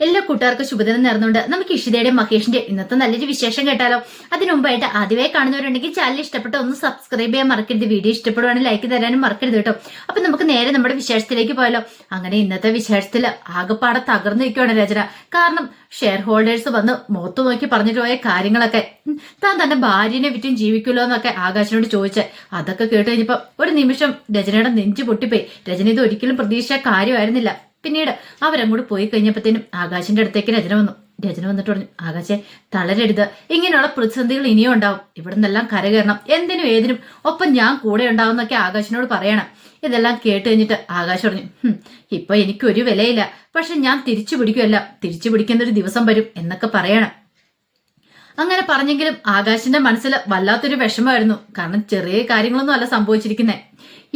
എല്ലാ കൂട്ടുകാർക്കും ശുഭദിനം നേർന്നുകൊണ്ട് നമുക്ക് ഇഷിതയുടെ മഹേഷിന്റെ ഇന്നത്തെ നല്ലൊരു വിശേഷം കേട്ടാലോ. അതിനു മുമ്പായിട്ട് ആദ്യമായി കാണുന്നവരുണ്ടെങ്കിൽ ചാനൽ ഇഷ്ടപ്പെട്ട ഒന്ന് സബ്സ്ക്രൈബ് ചെയ്യാൻ മറക്കരുത്. വീഡിയോ ഇഷ്ടപ്പെടുവാണെങ്കിൽ ലൈക്ക് തരാനും മറക്കരുത് കേട്ടോ. അപ്പൊ നമുക്ക് നേരെ നമ്മുടെ വിശേഷത്തിലേക്ക് പോയാലോ. അങ്ങനെ ഇന്നത്തെ വിശേഷത്തിൽ ആകെപ്പാടെ തകർന്നു നിൽക്കുകയാണ് രചന. കാരണം ഷെയർ ഹോൾഡേഴ്സ് വന്ന് മുഖത്ത് നോക്കി പറഞ്ഞിട്ട് പോയ കാര്യങ്ങളൊക്കെ താൻ തന്റെ ഭാര്യനെ വിറ്റും ജീവിക്കുമല്ലോ എന്നൊക്കെ ആകാശനോട് ചോദിച്ചത് അതൊക്കെ കേട്ട് കഴിഞ്ഞപ്പോ ഒരു നിമിഷം രചനയുടെ നെഞ്ചു പൊട്ടിപ്പോയി. രചന ഇത് ഒരിക്കലും പ്രതീക്ഷ കാര്യമായിരുന്നില്ല. പിന്നീട് അവരങ്ങോട്ട് പോയി കഴിഞ്ഞപ്പോഴത്തേനും ആകാശിന്റെ അടുത്തേക്ക് രചന വന്നു. രചന വന്നിട്ട് പറഞ്ഞു ആകാശെ തളരരുത്. ഇങ്ങനെയുള്ള പ്രതിസന്ധികൾ ഇനിയും ഉണ്ടാവും. ഇവിടെ നിന്നെല്ലാം കരകയറണം. എന്തിനും ഏതിനും ഒപ്പം ഞാൻ കൂടെ ഉണ്ടാവുന്നൊക്കെ ആകാശിനോട് പറയണം. ഇതെല്ലാം കേട്ട് കഴിഞ്ഞിട്ട് ആകാശ് പറഞ്ഞു "ഹും, ഇപ്പൊ എനിക്കൊരു വിലയില്ല. പക്ഷെ ഞാൻ തിരിച്ചു പിടിക്കുമല്ല തിരിച്ചു പിടിക്കുന്ന ഒരു ദിവസം വരും എന്നൊക്കെ പറയണം. അങ്ങനെ പറഞ്ഞെങ്കിലും ആകാശിന്റെ മനസ്സിൽ വല്ലാത്തൊരു വിഷമമായിരുന്നു. കാരണം ചെറിയ കാര്യങ്ങളൊന്നും അല്ല സംഭവിച്ചിരിക്കുന്നത്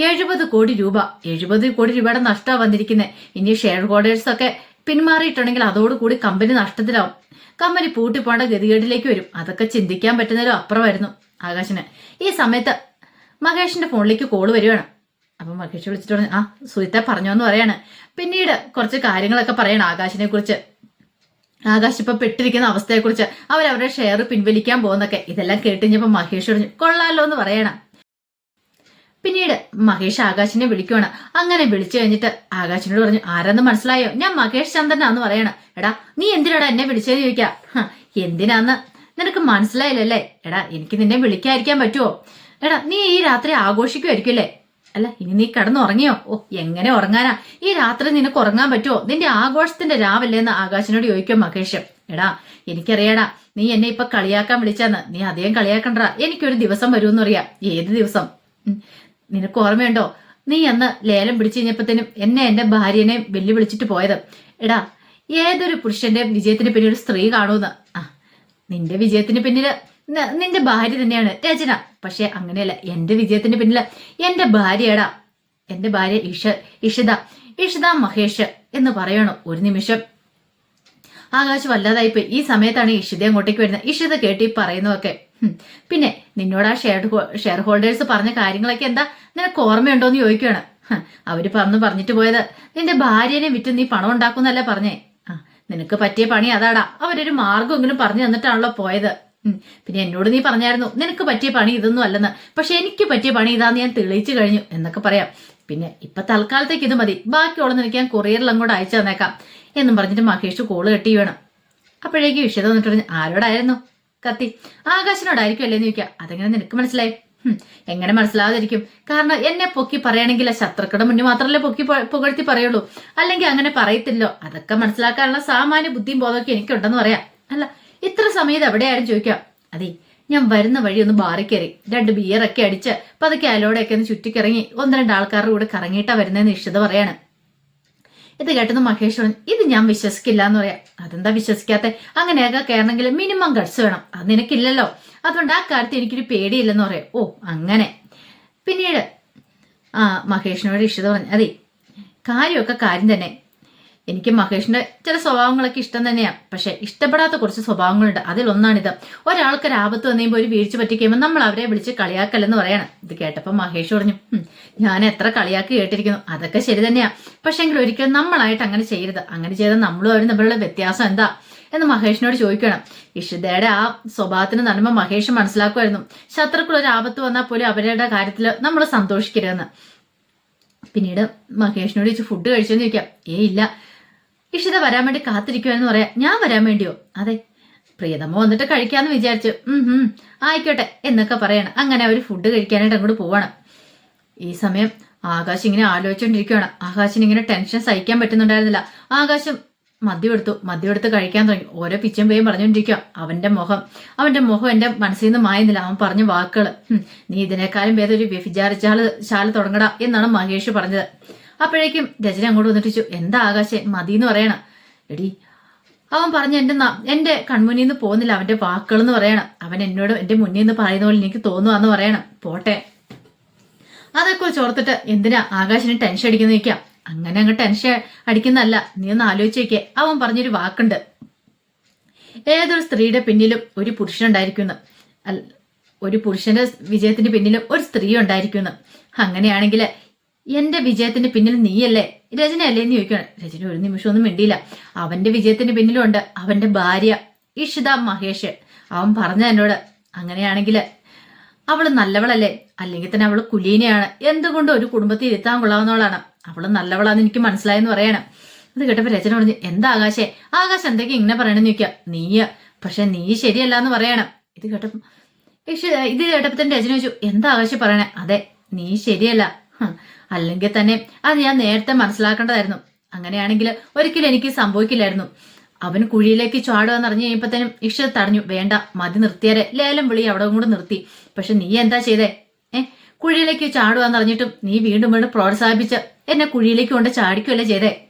എഴുപത് കോടി രൂപ. എഴുപത് കോടി രൂപയുടെ നഷ്ടമാണ് വന്നിരിക്കുന്നത് ഇനി ഷെയർ ഹോൾഡേഴ്സ് ഒക്കെ പിന്മാറിയിട്ടുണ്ടെങ്കിൽ അതോടുകൂടി കമ്പനി നഷ്ടത്തിലാവും. കമ്പനി പൂട്ടിപ്പോണ്ട ഗതികേടിലേക്ക് വരും. അതൊക്കെ ചിന്തിക്കാൻ പറ്റുന്നതിലും അപ്പുറമായിരുന്നു ആകാശിന്. ഈ സമയത്ത് മഹേഷിന്റെ ഫോണിലേക്ക് കോൾ വരികയാണ് അപ്പൊ മഹേഷ് വിളിച്ചിട്ട് പറഞ്ഞു ആ സുഹിത്തെ പറഞ്ഞോന്ന് പറയാണ്. പിന്നീട് കുറച്ച് കാര്യങ്ങളൊക്കെ പറയണം ആകാശിനെ കുറിച്ച് ആകാശ് പെട്ടിരിക്കുന്ന അവസ്ഥയെക്കുറിച്ച് അവരവരുടെ ഷെയർ പിൻവലിക്കാൻ പോകുന്നൊക്കെ ഇതെല്ലാം കേട്ടുകഴിഞ്ഞപ്പോ മഹേഷ് പറഞ്ഞു കൊള്ളാലോ എന്ന് പറയണം. പിന്നീട് മഹേഷ് ആകാശിനെ വിളിക്കുവാണ്. അങ്ങനെ വിളിച്ചു കഴിഞ്ഞിട്ട് ആകാശിനോട് പറഞ്ഞു ആരെന്ന് മനസ്സിലായോ? ഞാൻ മഹേഷ് ചന്ദ്രനാന്ന് പറയണം. എടാ നീ എന്തിനാടാ എന്നെ വിളിച്ചത് ചോദിക്കാ? എന്തിനാന്ന്? നിനക്ക് മനസ്സിലായില്ലല്ലേ? എടാ എനിക്ക് നിന്നെ വിളിക്കാതിരിക്കാൻ പറ്റുമോ എടാ നീ ഈ രാത്രി ആഘോഷിക്കുമായിരിക്കും അല്ല? ഇനി നീ കിടന്നുറങ്ങിയോ? ഓ എങ്ങനെ ഉറങ്ങാനാ? ഈ രാത്രി നിനക്ക് ഉറങ്ങാൻ പറ്റുമോ നിന്റെ ആഘോഷത്തിന്റെ രാവല്ലേന്ന് ആകാശിനോട് ചോദിക്കും മഹേഷ്. എടാ എനിക്കറിയാടാ നീ എന്നെ ഇപ്പൊ കളിയാക്കാൻ വിളിച്ചാന്ന്. നീ അധികം കളിയാക്കണ്ട എനിക്കൊരു ദിവസം വരുമെന്ന് അറിയാം ഏത് ദിവസം? നിനക്ക് ഓർമ്മയുണ്ടോ? നീ അന്ന് ലേലം പിടിച്ചു കഴിഞ്ഞപ്പോഴത്തേനും എന്നെ എന്റെ ഭാര്യനെ വെല്ലുവിളിച്ചിട്ട് പോയത്. എടാ ഏതൊരു പുരുഷന്റെ വിജയത്തിന് പിന്നിൽ ഒരു സ്ത്രീ കാണൂന്ന്? ആ നിന്റെ വിജയത്തിന് പിന്നിൽ നിന്റെ ഭാര്യ തന്നെയാണ്. രചന. പക്ഷെ അങ്ങനെയല്ല. എന്റെ വിജയത്തിന്റെ പിന്നിൽ. എന്റെ ഭാര്യയടാ. എന്റെ ഭാര്യ ഇഷ ഇഷിത. ഇഷിത മഹേഷ് എന്ന് പറയണോ ഒരു നിമിഷം. ആകാശ് വല്ലാതായിപ്പോയി. ഈ സമയത്താണ് ഇഷിത അങ്ങോട്ടേക്ക് വരുന്നത്. ഇഷിത കേട്ടി പറയുന്നതൊക്കെ. പിന്നെ നിന്നോട് ആ ഷെയർ ഷെയർ ഹോൾഡേഴ്സ് പറഞ്ഞ കാര്യങ്ങളൊക്കെ എന്താ? നിനക്ക് ഓർമ്മയുണ്ടോ എന്ന് ചോദിക്കുകയാണ് അവർ പറഞ്ഞു പറഞ്ഞിട്ട് പോയത് നിന്റെ ഭാര്യനെ വിറ്റ് നീ പണം ഉണ്ടാക്കുന്നല്ലേ പറഞ്ഞേ? നിനക്ക് പറ്റിയ പണി അതാടാ. അവരൊരു മാർഗമെങ്കിലും പറഞ്ഞു തന്നിട്ടാണല്ലോ പോയത്. പിന്നെ എന്നോട് നീ പറഞ്ഞായിരുന്നു നിനക്ക് പറ്റിയ പണി ഇതൊന്നും അല്ലെന്ന്. പക്ഷെ എനിക്ക് പറ്റിയ പണി ഇതാന്ന് ഞാൻ തെളിയിച്ചു കഴിഞ്ഞു എന്നൊക്കെ പറയാം. പിന്നെ ഇപ്പൊ തൽക്കാലത്തേക്ക് ഇത് മതി. ബാക്കിയുള്ള നിനക്ക് ഞാൻ കൊറിയറിൽ അങ്ങോട്ട് അയച്ചു തന്നേക്കാം എന്നും പറഞ്ഞിട്ട് മഹേഷ് കോൾ കെട്ടി വേണം അപ്പോഴേക്ക് വിഷയം വന്നിട്ട് പറഞ്ഞു ആരോടായിരുന്നു? കത്തി. ആകാശനോടായിരിക്കും അല്ലേന്ന് ചോദിക്കാം അതെങ്ങനെ നിനക്ക് മനസ്സിലായി? എങ്ങനെ മനസ്സിലാവാതിരിക്കും? കാരണം എന്നെ പൊക്കി പറയണമെങ്കിൽ ശത്രുക്കളുടെ മുന്നിൽ മാത്രമല്ലേ പൊക്കി പുകഴ്ത്തി പറയുള്ളൂ. അല്ലെങ്കിൽ അങ്ങനെ പറയത്തില്ലോ. അതൊക്കെ മനസ്സിലാക്കാനുള്ള സാമാന്യ ബുദ്ധിയും ബോധമൊക്കെ എനിക്കുണ്ടെന്ന് പറയാം. അല്ല ഇത്ര സമയത്ത് എവിടെയാരും ചോദിക്കാം. അതെ ഞാൻ വരുന്ന വഴി ഒന്ന് ബാറി കയറി രണ്ട് ബിയറൊക്കെ അടിച്ച് പതുക്കെ അലോടെയൊക്കെ ഒന്ന് ചുറ്റിക്കിറങ്ങി ഒന്ന് രണ്ട് ആൾക്കാരുടെ കൂടെ കറങ്ങിയിട്ടാ വരുന്നതെന്ന് ഇഷ്ടത പറയാണ്. ഇത് കേട്ടത് മഹേഷ് പറഞ്ഞു ഇത് ഞാൻ വിശ്വസിക്കില്ല എന്ന് പറയാം. അതെന്താ വിശ്വസിക്കാത്ത? അങ്ങനെയൊക്കെ കയറണമെങ്കിൽ മിനിമം ഗഡ്സ് വേണം. അത് നിനക്കില്ലല്ലോ. അതുകൊണ്ട് ആ കാര്യത്തിൽ എനിക്കൊരു പേടിയില്ലെന്ന് പറയാം. ഓ അങ്ങനെ. പിന്നീട് ആ മഹേഷിനോട് ഇഷ്ടത പറഞ്ഞു അതെ കാര്യമൊക്കെ കാര്യം തന്നെ. എനിക്ക് മഹേഷിന്റെ ചില സ്വഭാവങ്ങളൊക്കെ ഇഷ്ടം തന്നെയാണ് പക്ഷെ ഇഷ്ടപ്പെടാത്ത കുറച്ച് സ്വഭാവങ്ങളുണ്ട്. അതിലൊന്നാണിത്. ഒരാൾക്ക് ഒരു ആപത്ത് വന്നുമ്പോൾ ഒരു വീഴ്ച പറ്റിക്കുമ്പോൾ നമ്മൾ അവരെ വിളിച്ച് കളിയാക്കല്ലെന്ന് പറയണം. ഇത് കേട്ടപ്പോൾ മഹേഷ് പറഞ്ഞു ഞാൻ എത്ര കളിയാക്കി കേട്ടിരിക്കുന്നു. അതൊക്കെ ശരി തന്നെയാ. പക്ഷെങ്കിൽ ഒരിക്കലും നമ്മളായിട്ട് അങ്ങനെ ചെയ്യരുത്. അങ്ങനെ ചെയ്താൽ നമ്മളും അവരും തമ്മിലുള്ള വ്യത്യാസം എന്താ? എന്ന് മഹേഷിനോട് ചോദിക്കണം ഇഷിതയുടെ ആ സ്വഭാവത്തിന് നന്മ മഹേഷ് മനസ്സിലാക്കുമായിരുന്നു. ശത്രുക്കൾ ഒരു ആപത്ത് വന്നാൽ പോലും അവരുടെ കാര്യത്തിൽ നമ്മൾ സന്തോഷിക്കരുതെന്ന്. പിന്നീട് മഹേഷിനോട് ചോദിച്ചു ഫുഡ് കഴിച്ചെന്ന് ചോദിക്കാം. ഏ ഇല്ല. ഇഷിത വരാൻ വേണ്ടി കാത്തിരിക്കുവാന്ന് പറയാം. ഞാൻ വരാൻ വേണ്ടിയോ? അതെ. പ്രിയതമ്മ വന്നിട്ട് കഴിക്കാന്ന് വിചാരിച്ചു. ഉം ആയിക്കോട്ടെ എന്നൊക്കെ പറയണം. അങ്ങനെ അവർ ഫുഡ് കഴിക്കാനായിട്ട് അങ്ങോട്ട് പോവണം. ഈ സമയം ആകാശ് ഇങ്ങനെ ആലോചിച്ചുകൊണ്ടിരിക്കുകയാണ് ആകാശിന് ഇങ്ങനെ ടെൻഷൻ സഹിക്കാൻ പറ്റുന്നുണ്ടായിരുന്നില്ല. ആകാശം മദ്യം എടുത്തു മദ്യം എടുത്ത് കഴിക്കാൻ തുടങ്ങി. ഓരോ പിച്ചും പേയും പറഞ്ഞുകൊണ്ടിരിക്കുക അവന്റെ മുഖം അവന്റെ മുഖം എന്റെ മനസ്സിൽ നിന്ന് മായുന്നില്ല. അവൻ പറഞ്ഞ വാക്കുകൾ നീ ഇതിനേക്കാളും ഭേദം ഒരു വ്യഭിചാരിച്ചാൽ ശാല തുടങ്ങടാ എന്നാണ് മഹേഷ് പറഞ്ഞത്. അപ്പോഴേക്കും രചന അങ്ങോട്ട് വന്നിട്ട് എന്താ ആകാശെ മതി എന്ന് പറയണം. എടി അവൻ പറഞ്ഞ എന്റെ നാ എന്റെ കൺമുന്നിൽ നിന്ന് പോകുന്നില്ല അവന്റെ വാക്കുകൾ എന്ന് പറയണം. അവൻ എന്നോട് എന്റെ മുന്നിൽ നിന്ന് പറയുന്ന പോലെ എനിക്ക് തോന്നുവാന്ന് പറയണം. പോട്ടെ. അതൊക്കെ ചോർത്തിട്ട് എന്തിനാ ആകാശിന് ടെൻഷൻ അടിക്കുന്ന നിൽക്കാം അങ്ങനെ അങ്ങ് ടെൻഷൻ അടിക്കുന്നതല്ല നീ ഒന്ന് ആലോചിച്ച് നോക്കിയേ. അവൻ പറഞ്ഞൊരു വാക്കുണ്ട്. ഏതൊരു സ്ത്രീയുടെ പിന്നിലും ഒരു പുരുഷനുണ്ടായിരിക്കുന്നു ഒരു പുരുഷന്റെ വിജയത്തിന്റെ പിന്നിലും ഒരു സ്ത്രീ ഉണ്ടായിരിക്കുന്നു. അങ്ങനെയാണെങ്കിൽ എന്റെ വിജയത്തിന് പിന്നിൽ നീയല്ലേ? രചനയല്ലേ എന്ന് ചോദിക്കുകയാണ്. രചന ഒരു നിമിഷം ഒന്നും മിണ്ടിയില്ല. അവന്റെ വിജയത്തിന് പിന്നിലുണ്ട് അവന്റെ ഭാര്യ ഇഷിത മഹേഷ്. അവൻ പറഞ്ഞ എന്നോട് അങ്ങനെയാണെങ്കിൽ അവൾ നല്ലവളല്ലേ? അല്ലെങ്കിൽ തന്നെ അവൾ കുലീനയാണ്. എന്തുകൊണ്ട് ഒരു കുടുംബത്തിൽ ഇരുത്താൻ കൊള്ളാവുന്നവളാണ്? അവൾ നല്ലവളാന്ന് എനിക്ക് മനസ്സിലായെന്ന് പറയണം. അത് കേട്ടപ്പോ രചന പറഞ്ഞു എന്താ ആകാശേ? ആകാശ് എന്തൊക്കെ ഇങ്ങനെ പറയണെന്ന് ചോദിക്കുക. നീ പക്ഷെ നീ ശരിയല്ല എന്ന് പറയണം. ഇത് കേട്ടപ്പോ ഇത് കേട്ടപ്പോ തന്നെ രചന ചോദിച്ചു എന്താ ആകാശം പറയണേ? അതെ നീ ശരിയല്ല. അല്ലെങ്കിൽ തന്നെ അത് ഞാൻ നേരത്തെ മനസ്സിലാക്കേണ്ടതായിരുന്നു. അങ്ങനെയാണെങ്കിൽ ഒരിക്കലും എനിക്ക് സംഭവിക്കില്ലായിരുന്നു. അവൻ കുഴിയിലേക്ക് ചാടുകയെന്ന് അറിഞ്ഞു കഴിയുമ്പോഴത്തേനും ഇഷ്ട തടഞ്ഞു. വേണ്ട മതി നിർത്തിയാരെ. ലേലം വിളി അവിടെ കൂടെ നിർത്തി. പക്ഷെ നീ എന്താ ചെയ്തേ? ഏ? കുഴിയിലേക്ക് ചാടുകയെന്ന് അറിഞ്ഞിട്ടും നീ വീണ്ടും വീണ്ടും പ്രോത്സാഹിപ്പിച്ച് എന്നെ കുഴിയിലേക്ക് കൊണ്ട് ചാടിക്കുകയല്ലേ ചെയ്തേ?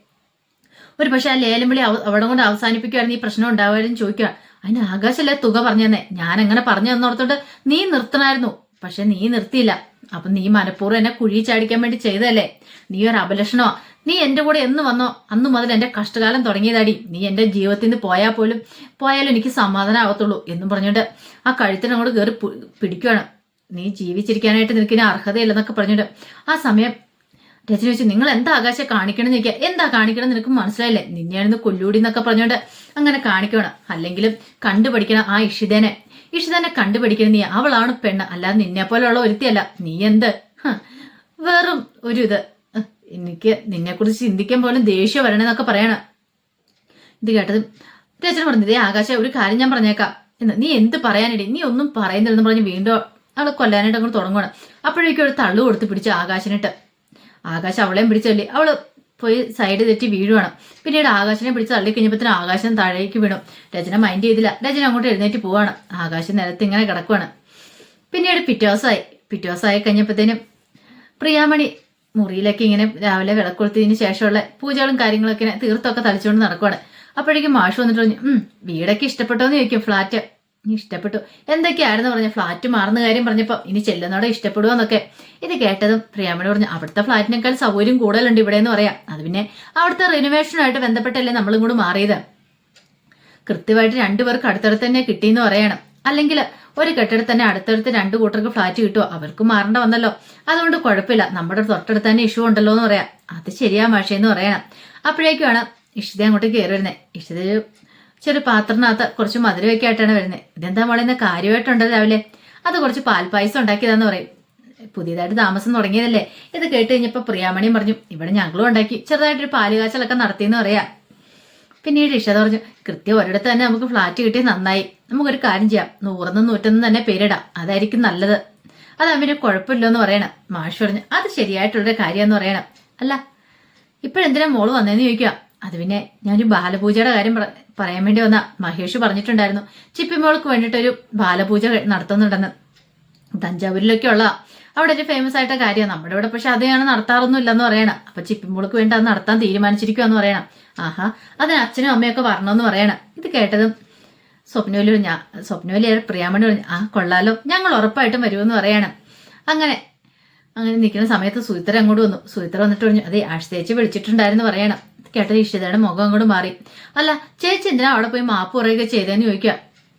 ഒരു പക്ഷെ ആ ലേലം വിളി അവ- അവിടെ കൊണ്ട് അവസാനിപ്പിക്കുമായിരുന്നു ഈ പ്രശ്നം ഉണ്ടാവുമായിരുന്നു ചോദിക്കുക. അതിന് ആകാശല്ലേ തുക തന്നെ ഞാൻ അങ്ങനെ പറഞ്ഞു തന്നോർത്തോണ്ട് നീ നിർത്തണമായിരുന്നു പക്ഷെ നീ നിർത്തിയില്ല. അപ്പൊ നീ മനഃപൂർവം എന്നെ കുഴി ചാടിക്കാൻ വേണ്ടി ചെയ്തതല്ലേ? നീ ഒരു അപലക്ഷണോ നീ എന്റെ കൂടെ എന്ന് വന്നോ? അന്ന് മുതൽ എന്റെ കഷ്ടകാലം തുടങ്ങിയതാടി. നീ എന്റെ ജീവിതത്തിൽ നിന്ന് പോയാൽ പോലും പോയാലും എനിക്ക് സമാധാനം ആവത്തുള്ളൂ എന്നും പറഞ്ഞുകൊണ്ട് ആ കഴുത്തിനങ്ങോട്ട് കയറി പിടിക്കുകയാണ് നീ ജീവിച്ചിരിക്കാനായിട്ട് നിനക്കിന് അർഹതയില്ലെന്നൊക്കെ പറഞ്ഞിട്ട് ആ സമയം രചന വെച്ച് നിങ്ങൾ എന്താ ആകാശം കാണിക്കണം ചോദിക്കുക എന്താ കാണിക്കണം നിനക്ക് മനസ്സിലായില്ലേ? നിന്നെയാണെന്ന് കൊല്ലൂടി എന്നൊക്കെ പറഞ്ഞോണ്ട് അങ്ങനെ കാണിക്കണം അല്ലെങ്കിലും കണ്ടുപഠിക്കണം ആ ഇഷിതനെ. ഇഷിതനെ കണ്ടുപഠിക്കണം നീ അവളാണ് പെണ്ണ്. അല്ലാതെ നിന്നെ പോലെയുള്ള ഒരുത്തിയല്ല. നീ എന്ത്? വെറും ഒരു ഇത്. എനിക്ക് നിന്നെ കുറിച്ച് ചിന്തിക്കാൻ പോലും ദേഷ്യം വരണെന്നൊക്കെ പറയണം. ഇത് കേട്ടത് ചേച്ചൻ പറഞ്ഞു ഇതേ ആകാശ ഒരു കാര്യം ഞാൻ പറഞ്ഞേക്കാം. എന്ന്. നീ എന്ത് പറയാനിടി? നീ ഒന്നും പറയുന്നില്ലെന്ന് പറഞ്ഞ് വീണ്ടും അവൾ കൊല്ലാനായിട്ട് അങ്ങോട്ട് തുടങ്ങുകയാണ് അപ്പോഴേക്കും ഒരു തള്ളു കൊടുത്ത് പിടിച്ച് ആകാശനിട്ട് ആകാശ് അവളെയും പിടിച്ചല്ലേ അവൾ പോയി സൈഡ് തെറ്റി വീഴുവാണ്. പിന്നീട് ആകാശനെ പിടിച്ച് തള്ളി കഴിഞ്ഞപ്പോഴത്തേനും ആകാശം താഴേക്ക് വീണു. രചന മൈൻഡ് ചെയ്തില്ല. രചന അങ്ങോട്ട് എഴുന്നേറ്റ് പോവാണ്. ആകാശം നിലത്ത് ഇങ്ങനെ കിടക്കുവാണ്. പിന്നീട് പിറ്റേസായി പിറ്റേസായി കഴിഞ്ഞപ്പോഴത്തേനും പ്രിയാമണി മുറിയിലൊക്കെ ഇങ്ങനെ രാവിലെ വിളക്കൊളുത്തതിന് ശേഷമുള്ള പൂജകളും കാര്യങ്ങളൊക്കെ തീർത്തൊക്കെ തളിച്ചുകൊണ്ട് നടക്കുവാണ്. അപ്പോഴേക്കും മാഷ് വന്നിട്ട് പറഞ്ഞു വീടൊക്കെ ഇഷ്ടപ്പെട്ടോ എന്ന് ചോദിക്കും ഫ്ലാറ്റ് ഇഷ്ടപ്പെട്ടു. എന്തൊക്കെയായിരുന്നു പറഞ്ഞ ഫ്ലാറ്റ് മാറുന്ന കാര്യം പറഞ്ഞപ്പോൾ ഇനി ചെല്ലുന്നോടെ ഇഷ്ടപ്പെടുമോ എന്നൊക്കെ. ഇത് കേട്ടതും പ്രിയാമണി പറഞ്ഞു അവിടുത്തെ ഫ്ലാറ്റിനേക്കാൾ സൗകര്യം കൂടുതലുണ്ട് ഇവിടെ എന്ന് പറയാം. അത് പിന്നെ അവിടുത്തെ റിനോവേഷനുമായിട്ട് ബന്ധപ്പെട്ടല്ലേ നമ്മളും കൂടെ മാറിയത്? കൃത്യമായിട്ട് രണ്ടുപേർക്ക് അടുത്തടുത്ത് തന്നെ കിട്ടിയെന്ന് പറയണം. അല്ലെങ്കിൽ ഒരു കെട്ടിടത്ത് തന്നെ അടുത്തടുത്ത് രണ്ട് കൂട്ടർക്ക് ഫ്ലാറ്റ് കിട്ടുമോ അവർക്ക് മാറേണ്ട വന്നല്ലോ. അതുകൊണ്ട് കുഴപ്പമില്ല. നമ്മുടെ തൊട്ടടുത്ത് തന്നെ ഇഷ്യൂ ഉണ്ടല്ലോ എന്ന് പറയാം. അത് ശരിയാ മാഷേന്ന് പറയണം. അപ്പോഴേക്കുമാണ് ഇഷിത അങ്ങോട്ട് കയറി വരുന്നത് ഇഷിത ചെറു പാത്രത്തിനകത്ത് കുറച്ച് മധുരമൊക്കെ ആയിട്ടാണ് വരുന്നത് ഇതെന്താ മോളെ ഇന്ന് കാര്യമായിട്ടുണ്ട് രാവിലെ? അത് കുറച്ച് പാൽപ്പായസം ഉണ്ടാക്കിയതാന്ന് പറയും. പുതിയതായിട്ട് താമസം തുടങ്ങിയതല്ലേ? ഇത് കേട്ട് കഴിഞ്ഞപ്പോൾ പ്രിയാമണിയും പറഞ്ഞു ഇവിടെ ഞങ്ങളും ഉണ്ടാക്കി. ചെറുതായിട്ടൊരു പാലുകാച്ചലൊക്കെ നടത്തിയെന്ന് പറയാം. പിന്നീട് ഇഷത പറഞ്ഞു കൃത്യം ഒരിടത്ത് തന്നെ നമുക്ക് ഫ്ലാറ്റ് കിട്ടിയ നന്നായി. നമുക്കൊരു കാര്യം ചെയ്യാം. നൂറെന്നും നൂറ്റൊന്നും തന്നെ പേരിടാം. അതായിരിക്കും നല്ലത്. അത് അവന് കുഴപ്പമില്ലെന്ന് പറയണം മാഷ് പറഞ്ഞു. അത് ശരിയായിട്ടുള്ളൊരു കാര്യമെന്ന് പറയണം. അല്ല ഇപ്പോഴെന്തിനാ മോൾ വന്നതെന്ന് ചോദിക്കുക അത് പിന്നെ ഞാനൊരു ബാലപൂജയുടെ കാര്യം പറ- പറയാൻ വേണ്ടി വന്ന മഹേഷ് പറഞ്ഞിട്ടുണ്ടായിരുന്നു. ചിപ്പിമോൾക്ക് വേണ്ടിയിട്ടൊരു ബാലപൂജ നടത്തുന്നുണ്ടെന്ന്. തഞ്ചാവൂരിലൊക്കെ ഉള്ള അവിടെ ഒരു ഫേമസ് ആയിട്ട കാര്യമാണ്. നമ്മുടെ ഇവിടെ പക്ഷെ അതെയാണ് നടത്താറൊന്നും ഇല്ലെന്ന് പറയണം. അപ്പൊ ചിപ്പിമോൾക്ക് വേണ്ടി അത് നടത്താൻ തീരുമാനിച്ചിരിക്കുവാന്ന് പറയണം. ആഹാ അതിന് അച്ഛനും അമ്മയൊക്കെ വരണമെന്ന് പറയണം. ഇത് കേട്ടതും സ്വപ്നവലി ഞാൻ സ്വപ്നവലി പ്രിയാമണി പറഞ്ഞു ആ കൊള്ളാലോ. ഞങ്ങൾ ഉറപ്പായിട്ടും വരുമെന്ന് പറയണം. അങ്ങനെ അങ്ങനെ നിൽക്കുന്ന സമയത്ത് സുഹിത്ര അങ്ങോട്ട് വന്നു. സുഹിത്ര വന്നിട്ട് പറഞ്ഞു അതെ ആഷ് വിളിച്ചിട്ടുണ്ടായിരുന്നു പറയണം. കേട്ടത് ഇഷിതയുടെ മുഖം അങ്ങോട്ട് മാറി. അല്ല ചേച്ചി എന്തിനാ അവിടെ പോയി മാപ്പ് പറയുക ചെയ്തതെന്ന് ചോദിക്കുക?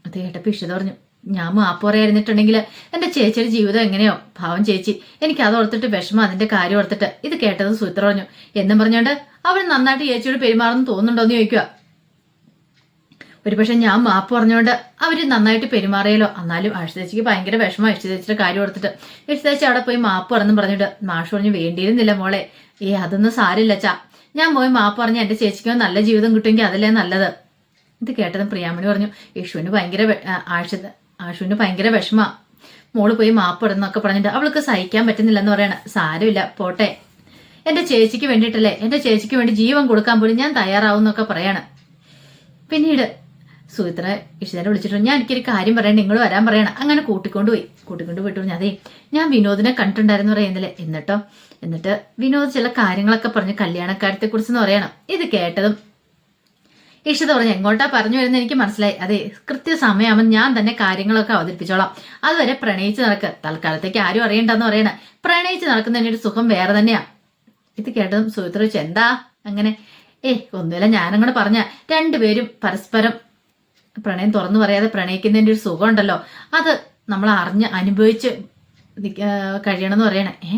അത് കേട്ടപ്പോൾ ഇഷിത പറഞ്ഞു ഞാൻ മാപ്പ് പറയായിരുന്നിട്ടുണ്ടെങ്കിൽ എന്റെ ചേച്ചിയുടെ ജീവിതം എങ്ങനെയോ പാവം ചേച്ചി എനിക്ക് അത് ഓർത്തിട്ട് വിഷമം അതിന്റെ കാര്യം ഓർത്തിട്ട്. ഇത് കേട്ടത് സൂത്ര പറഞ്ഞു എന്നും പറഞ്ഞോണ്ട് അവർ നന്നായിട്ട് ചേച്ചിയോട് പെരുമാറുന്നു തോന്നുന്നുണ്ടോ എന്ന് ചോദിക്കുക. ഒരുപക്ഷെ ഞാൻ മാപ്പ് പറഞ്ഞുകൊണ്ട് അവർ നന്നായിട്ട് പെരുമാറിയല്ലോ എന്നാലും അഴിച്ചേച്ചിക്ക് ഭയങ്കര വിഷമം അഴിച്ചേച്ചിയുടെ കാര്യം ഓർത്തിട്ട്. അഴിച്ചേച്ചി അവിടെ പോയി മാപ്പ് പറഞ്ഞു പറഞ്ഞിട്ട് മാഷ് പറഞ്ഞു വേണ്ടിയിരുന്നില്ല മോളെ. ഏ അതൊന്നും സാരില്ല ചാ ഞാൻ പോയി മാപ്പ് പറഞ്ഞ് എന്റെ ചേച്ചിക്കോ നല്ല ജീവിതം കിട്ടുമെങ്കിൽ അതല്ലേ നല്ലത്. ഇത് കേട്ടതും പ്രിയാമണി പറഞ്ഞു യേശുവിന് ഭയങ്കര ആഴ്ച ആഷുവിന് ഭയങ്കര വിഷമ. മോൾ പോയി മാപ്പ് ഇടുന്നൊക്കെ പറഞ്ഞിട്ട് അവൾക്ക് സഹിക്കാൻ പറ്റുന്നില്ലെന്ന് പറയണ. സാരമില്ല പോട്ടെ. എന്റെ ചേച്ചിക്ക് വേണ്ടിയിട്ടല്ലേ? എന്റെ ചേച്ചിക്ക് വേണ്ടി ജീവൻ കൊടുക്കാൻ പോലും ഞാൻ തയ്യാറാവും എന്നൊക്കെ പറയാണ്. പിന്നീട് സുഹിത്ര ഇഷിതനെ വിളിച്ചിട്ട് ഞാൻ എനിക്കൊരു കാര്യം പറയണ്ട നിങ്ങൾ വരാൻ പറയണം. അങ്ങനെ കൂട്ടിക്കൊണ്ട് പോയി. കൂട്ടിക്കൊണ്ട് പോയിട്ട് പറഞ്ഞു അതെ ഞാൻ വിനോദിനെ കണ്ടിട്ടുണ്ടായിരുന്നു പറയുന്നില്ല എന്നിട്ടോ? എന്നിട്ട് വിനോദ് ചില കാര്യങ്ങളൊക്കെ പറഞ്ഞ് കല്യാണക്കാര്യത്തെ കുറിച്ചെന്ന് പറയണം. ഇത് കേട്ടതും ഇഷിത പറഞ്ഞു എങ്ങോട്ടാ പറഞ്ഞു വരുന്നത് എനിക്ക് മനസ്സിലായി. അതെ കൃത്യസമയമാകുമ്പോൾ ഞാൻ തന്നെ കാര്യങ്ങളൊക്കെ അവതരിപ്പിച്ചോളാം. അതുവരെ പ്രണയിച്ച് നടക്ക്. തൽക്കാലത്തേക്ക് ആരും അറിയണ്ടെന്ന് പറയണ. പ്രണയിച്ച് നടക്കുന്നതിന്റെ ഒരു സുഖം വേറെ തന്നെയാ. ഇത് കേട്ടതും സുഹൃത്തു എന്താ? അങ്ങനെ ഏ ഒന്നുമില്ല. ഞാനങ്ങോട്ട് പറഞ്ഞ രണ്ടുപേരും പരസ്പരം പ്രണയം തുറന്നു പറയാതെ പ്രണയിക്കുന്നതിന്റെ ഒരു സുഖമുണ്ടല്ലോ. അത് നമ്മൾ അറിഞ്ഞ് അനുഭവിച്ച് കഴിയണം കഴിയണമെന്ന് പറയണേ. ഏ?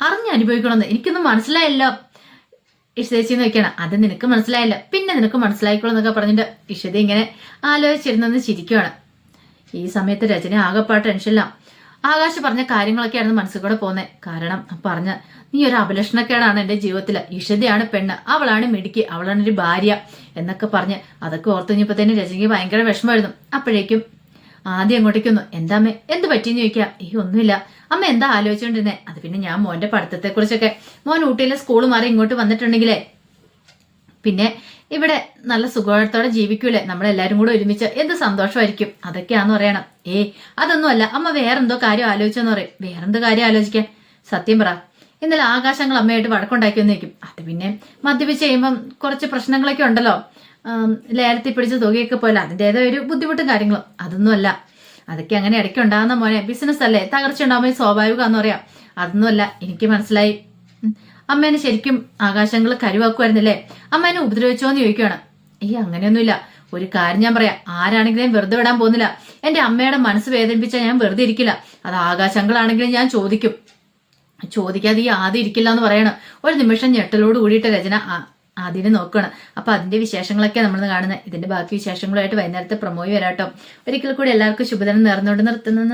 അറിഞ്ഞ് അനുഭവിക്കണമെന്ന്. എനിക്കൊന്നും മനസ്സിലായല്ലോ. ഇഷതേച്ചി വെക്കണം അത് നിനക്ക് മനസ്സിലായല്ലോ. പിന്നെ നിനക്ക് മനസ്സിലായിക്കോളൂ എന്നൊക്കെ പറഞ്ഞിട്ട് ഇഷത ഇങ്ങനെ ആലോചിച്ചിരുന്നെന്ന് ചിരിക്കുവാണ്. ഈ സമയത്ത് രചന ആകെപ്പാട് ടെൻഷനിലാണ് ആകാശ് പറഞ്ഞ കാര്യങ്ങളൊക്കെയായിരുന്നു മനസ്സിൽ കൂടെ പോകുന്നത് കാരണം പറഞ്ഞ നീ ഒരു അഭിലഷണക്കേടാണ് എന്റെ ജീവിതത്തിൽ ഇഷതയാണ് പെണ്ണ്. അവളാണ് മിടുക്കി. അവളാണ് ഒരു ഭാര്യ എന്നൊക്കെ പറഞ്ഞ് അതൊക്കെ ഓർത്തു കഴിഞ്ഞപ്പോൾ തന്നെ രജനിക്ക് ഭയങ്കര വിഷമമായിരുന്നു. അപ്പോഴേക്കും ആദ്യം അങ്ങോട്ടേക്കൊന്നു എന്താ അമ്മ? എന്ത് പറ്റിയെന്ന് ചോദിക്കുക ഈ ഒന്നുമില്ല. അമ്മ എന്താ ആലോചിച്ചുകൊണ്ടിരുന്നേ അത് പിന്നെ ഞാൻ മോന്റെ പഠിത്തത്തെ കുറിച്ചൊക്കെ മോൻ ഊട്ടിയിലെ സ്കൂൾ മാറി ഇങ്ങോട്ട് വന്നിട്ടുണ്ടെങ്കിലേ പിന്നെ ഇവിടെ നല്ല സുഖത്തോടെ ജീവിക്കൂലേ? നമ്മളെല്ലാരും കൂടെ ഒരുമിച്ച് എന്ത് സന്തോഷമായിരിക്കും? അതൊക്കെയാന്ന് പറയണം. ഏ അതൊന്നുമല്ല. അമ്മ വേറെന്തോ കാര്യം ആലോചിച്ചെന്ന് പറയും. വേറെന്തോ കാര്യം ആലോചിക്കാൻ? സത്യം പറ. ഇന്നലെ ആകാശങ്ങൾ അമ്മയായിട്ട് വഴക്കുണ്ടാക്കി വന്നേക്കും. അത് പിന്നെ മദ്യപിച്ച് കഴിയുമ്പം കുറച്ച് പ്രശ്നങ്ങളൊക്കെ ഉണ്ടല്ലോ. ലേലത്തിൽ പിടിച്ച തുകയൊക്കെ പോലെ അതിന്റെതായ ഒരു ബുദ്ധിമുട്ടും കാര്യങ്ങളും. അതൊന്നുമല്ല. അതൊക്കെ അങ്ങനെ ഇടയ്ക്ക് ഉണ്ടാകുന്ന മോനെ. ബിസിനസ് അല്ലേ? തകർച്ച ഉണ്ടാകുമ്പോൾ സ്വാഭാവികമാണെന്ന് പറയാം. അതൊന്നുമല്ല. എനിക്ക് മനസ്സിലായി. അമ്മേനെ ശരിക്കും ആകാശങ്ങൾ കരുവാക്കുമായിരുന്നില്ലേ? അമ്മേനെ ഉപദ്രവിച്ചോന്ന് ചോദിക്കുകയാണ് ഏയ് അങ്ങനെയൊന്നുമില്ല. ഒരു കാര്യം ഞാൻ പറയാം. ആരാണെങ്കിലും വെറുതെ വിടാൻ പോകുന്നില്ല. എന്റെ അമ്മയുടെ മനസ്സ് വേദനിപ്പിച്ചാൽ ഞാൻ വെറുതെ ഇരിക്കില്ല. അത് ആകാശങ്ങളാണെങ്കിലും ഞാൻ ചോദിക്കും. ചോദിക്കാതെ ഈ ആദ്യം ഇരിക്കില്ല എന്ന് പറയണം. ഒരു നിമിഷം ഞെട്ടലോട് കൂടിയിട്ട് രചന ആദ്യം നോക്കണം. അപ്പൊ അതിന്റെ വിശേഷങ്ങളൊക്കെ നമ്മൾ കാണുന്നത് ഇതിന്റെ ബാക്കി വിശേഷങ്ങളുമായിട്ട് വൈകുന്നേരത്തെ പ്രമോയി വരാട്ടോ. ഒരിക്കൽ കൂടി എല്ലാവർക്കും ശുഭദിനം നേർന്നുകൊണ്ട് നിർത്തുന്നു.